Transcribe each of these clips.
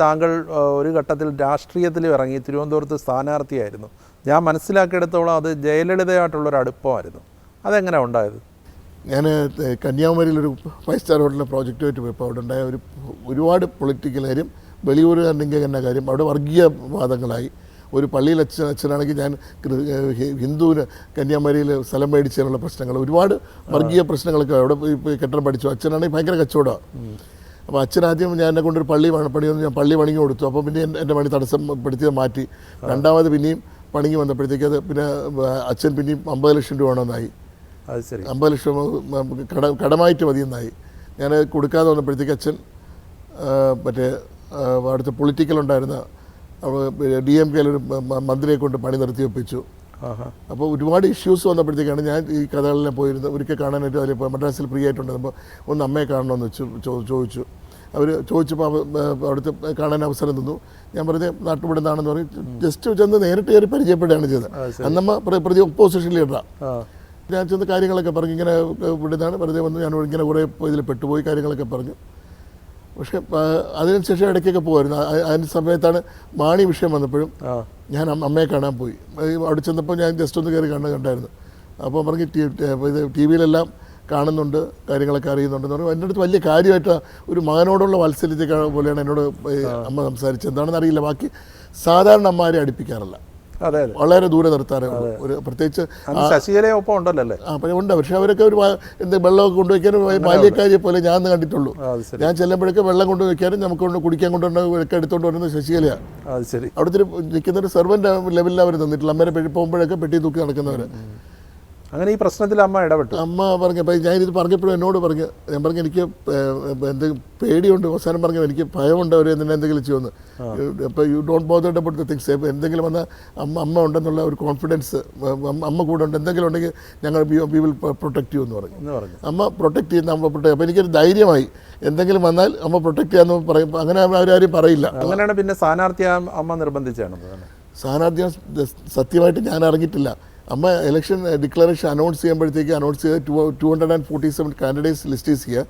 താങ്കൾ ഒരു ഘട്ടത്തിൽ രാഷ്ട്രീയത്തിൽ ഇറങ്ങി തിരുവനന്തപുരത്ത് സ്ഥാനാർത്ഥിയായിരുന്നു. ഞാൻ മനസ്സിലാക്കിയെടുത്തോളം അത് ജയലളിതയായിട്ടുള്ളൊരു അടുപ്പമായിരുന്നു. അതെങ്ങനെ ഉണ്ടായത്? ഞാൻ കന്യാകുമാരിയിലൊരു ഫൈവ് സ്റ്റാർ ഹോട്ടലിലെ പ്രോജക്റ്റുമായിട്ട് പോയപ്പോൾ അവിടെ ഉണ്ടായ ഒരു ഒരുപാട് പൊളിറ്റിക്കൽ കാര്യം വെളിയൂരുകാരനെങ്കിൽ എന്ന കാര്യം അവിടെ വർഗീയ വാദങ്ങളായി. ഒരു പള്ളിയിൽ അച്ഛൻ അച്ഛനാണെങ്കിൽ ഞാൻ ഹിന്ദുവിന് കന്യാകുമാരിയിൽ സ്ഥലം മേടിച്ചതിനുള്ള പ്രശ്നങ്ങൾ ഒരുപാട് വർഗീയ പ്രശ്നങ്ങളൊക്കെ അവിടെ കെട്ടിടം പഠിച്ചു. അച്ഛനാണെങ്കിൽ ഭയങ്കര കച്ചവടമാണ്. അപ്പോൾ അച്ഛനാദ്യം ഞാൻ എന്നെ കൊണ്ടൊരു പള്ളി പണി പണിയൊന്ന് ഞാൻ പള്ളി പണിങ്ങി കൊടുത്തു. അപ്പോൾ പിന്നെ എന്റെ- പണി തടസ്സപ്പെടുത്തിയത് മാറ്റി. രണ്ടാമത് പിന്നെയും പണിങ്ങി വന്നപ്പോഴത്തേക്ക് അത് പിന്നെ അച്ഛൻ പിന്നെയും അമ്പത് ലക്ഷം രൂപ വേണമെന്നായി അത് ശരി. അമ്പത് ലക്ഷം കട കടമായിട്ട് മതിയെന്നായി ഞാൻ കൊടുക്കാതെ വന്നപ്പോഴത്തേക്ക് അച്ഛൻ മറ്റേ അടുത്ത പൊളിറ്റിക്കൽ ഉണ്ടായിരുന്ന ഡി എം കെയിലൊരു മന്ത്രിയെ കൊണ്ട് പണി നിർത്തി വെപ്പിച്ചു അപ്പോൾ ഒരുപാട് ഇഷ്യൂസ് വന്നപ്പോഴത്തേക്കാണ് ഞാൻ ഈ കഥകളിലെ പോയിരുന്നത് ഒരിക്കൽ കാണാനായിട്ട് അതിൽ മദ്രാസിൽ ഫ്രീ ആയിട്ടുണ്ട്. അപ്പോൾ ഒന്ന് അമ്മയെ കാണണമെന്ന് വെച്ചു ചോ- ചോദിച്ചു. അവർ ചോദിച്ചപ്പോൾ അവ- അവിടുത്തെ കാണാൻ അവസരം തന്നു. ഞാൻ പറഞ്ഞ നാട്ടുപിടുന്നാണെന്ന് പറഞ്ഞ് ജസ്റ്റ് ചെന്ന് നേരിട്ട് കയറി പരിചയപ്പെടുകയാണ് ചെയ്തത്. അന്നമ്മ പ്ര- പ്രതി ഒപ്പോസിഷൻ ലീഡറാണ് ഞാൻ ചെന്ന് കാര്യങ്ങളൊക്കെ പറഞ്ഞു ഇങ്ങനെ ഇവിടുന്നാണ് വെറുതെ വന്ന് ഞാൻ ഇങ്ങനെ കുറേ ഇതിൽ പെട്ടുപോയി കാര്യങ്ങളൊക്കെ പറഞ്ഞു. പക്ഷേ അതിനുശേഷം ഇടയ്ക്കൊക്കെ പോകുമായിരുന്നു അതിന്റെ സമയത്താണ് മാണി വിഷയം വന്നപ്പോഴും ഞാൻ അമ്മ- അമ്മയെ കാണാൻ പോയി. അവിടെ ചെന്നപ്പോൾ ഞാൻ ജസ്റ്റ് ഒന്ന് കയറി കണ്ട് കണ്ടായിരുന്നു. അപ്പോൾ പറഞ്ഞ് ടി ഇത് ടി വിയിലെല്ലാം കാണുന്നുണ്ട് കാര്യങ്ങളൊക്കെ അറിയുന്നുണ്ടെന്ന് പറഞ്ഞു. എന്റെ അടുത്ത് വലിയ കാര്യമായിട്ട് ഒരു മകനോടുള്ള വാത്സല്യത്തെ പോലെയാണ് എന്നോട് അമ്മ സംസാരിച്ചത്. എന്താണെന്ന് അറിയില്ല. ബാക്കി സാധാരണ അമ്മമാരെ അടുപ്പിക്കാറില്ല. വളരെ ദൂരെ നിർത്താറേ ഉള്ളൂ ഒരു പ്രത്യേകിച്ച് ശശികലയെ ഒപ്പം ഉണ്ടല്ലോ അല്ലേ ഉണ്ട്. പക്ഷെ അവരൊക്കെ ഒരു എന്ത് വെള്ളമൊക്കെ കൊണ്ടുവയ്ക്കാനും ബാല്യക്കാരിയെ പോലെ ഞാൻ കണ്ടിട്ടുള്ളൂ. ഞാൻ ചെല്ലുമ്പോഴൊക്കെ വെള്ളം കൊണ്ടുവയ്ക്കാനും നമുക്ക് കൊണ്ട് കുടിക്കാൻ കൊണ്ടുവന്നൊക്കെ എടുത്തോണ്ട് വരുന്നത് ശശികലയാണ് അവിടുത്തെ നിൽക്കുന്ന ഒരു സെർവന്റ് ലെവലിൽ അവർ നിന്നിട്ടില്ല. അമ്മേരെ പോകുമ്പോഴൊക്കെ പെട്ടി തൂക്കി നടക്കുന്നവർ അങ്ങനെ ഈ പ്രശ്നത്തിൽ അമ്മ ഇടപെട്ടു. അമ്മ പറഞ്ഞു അപ്പം ഞാനിത് പറഞ്ഞപ്പോഴും എന്നോട് പറഞ്ഞു ഞാൻ പറഞ്ഞു എനിക്ക് എന്തെങ്കിലും പേടിയുണ്ട് അവസാനം പറഞ്ഞു എനിക്ക് ഭയമുണ്ട് അവർ എന്തിനാ എന്തെങ്കിലും ചെയ്യുമെന്ന്. അപ്പോൾ you don't bothered about the things എന്തെങ്കിലും വന്ന അമ്മ അമ്മ ഉണ്ടെന്നുള്ള ഒരു കോൺഫിഡൻസ് അമ്മ കൂടെ ഉണ്ട് എന്തെങ്കിലും ഉണ്ടെങ്കിൽ ഞങ്ങൾ വി വിൽ പ്രൊട്ടക്റ്റ് ചെയ്യും എന്ന് പറഞ്ഞു. അമ്മ പ്രൊട്ടക്റ്റ് ചെയ്യുന്ന അമ്മ പ്രൊട്ടക്ട് അപ്പോൾ എനിക്കൊരു ധൈര്യമായി എന്തെങ്കിലും വന്നാൽ അമ്മ പ്രൊട്ടക്റ്റ് ചെയ്യാമെന്ന് പറയും അങ്ങനെ അവരാരും പറയില്ല. അങ്ങനെയാണ് പിന്നെ സ്ഥാനാർത്ഥി അമ്മ നിർബന്ധിച്ചാണ് സ്ഥാനാർത്ഥി സത്യമായിട്ട് ഞാൻ അറിഞ്ഞിട്ടില്ല. അമ്മ ഇലക്ഷൻ ഡിക്ലറേഷൻ അനൗൺസ് ചെയ്യുമ്പോഴത്തേക്ക് അനൗൺസ് ചെയ്ത് two two hundred and forty seven candidates list is here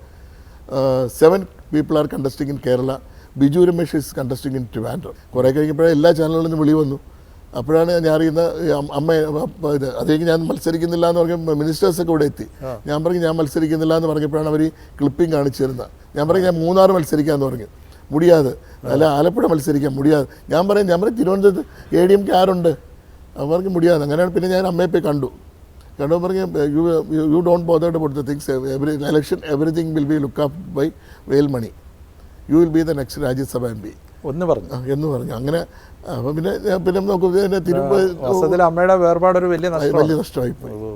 seven people are contesting in Kerala Biju Ramesh is contesting in Trivandrum കുറേ കഴിഞ്ഞപ്പോഴേ എല്ലാ ചാനലുകളിൽ നിന്നും വിളി വന്നു. അപ്പോഴാണ് ഞാൻ അറിയുന്ന അമ്മ ഇത് അതേക്ക് ഞാൻ മത്സരിക്കുന്നില്ല എന്ന് പറഞ്ഞ മിനിസ്റ്റേഴ്സൊക്കെ ഇവിടെ എത്തി. ഞാൻ പറഞ്ഞു ഞാൻ മത്സരിക്കുന്നില്ല എന്ന് പറഞ്ഞപ്പോഴാണ് അവർ ക്ലിപ്പിംഗ് കാണിച്ചു തരുന്നത്. ഞാൻ പറഞ്ഞു ഞാൻ മൂന്നാർ മത്സരിക്കാമെന്ന് പറഞ്ഞു. മുടിയാതെ. അല്ല ആലപ്പുഴ മത്സരിക്കാൻ മുടിയാതെ. ഞാൻ പറയും ഞാൻ പറയും തിരുവനന്തപുരത്ത് എ ഡി എം കെ ആരുണ്ട്? അവർക്ക് മുടിയാതെ. അങ്ങനെയാണ് പിന്നെ ഞാൻ അമ്മയെ പോയി കണ്ടു. കണ്ടു പറഞ്ഞ് you you don't bothered about the things every election everything will be look up by വെയിൽ മണി you will be the next Rajya Sabha M P ഒന്ന് പറഞ്ഞു. എന്ന് പറഞ്ഞു. അങ്ങനെ അപ്പം പിന്നെ പിന്നെ നോക്കുമ്പോൾ തിരുമ്പ അമ്മയുടെ വേർപാടൊരു വലിയ വലിയ നഷ്ടമായിപ്പോയി. ഓ.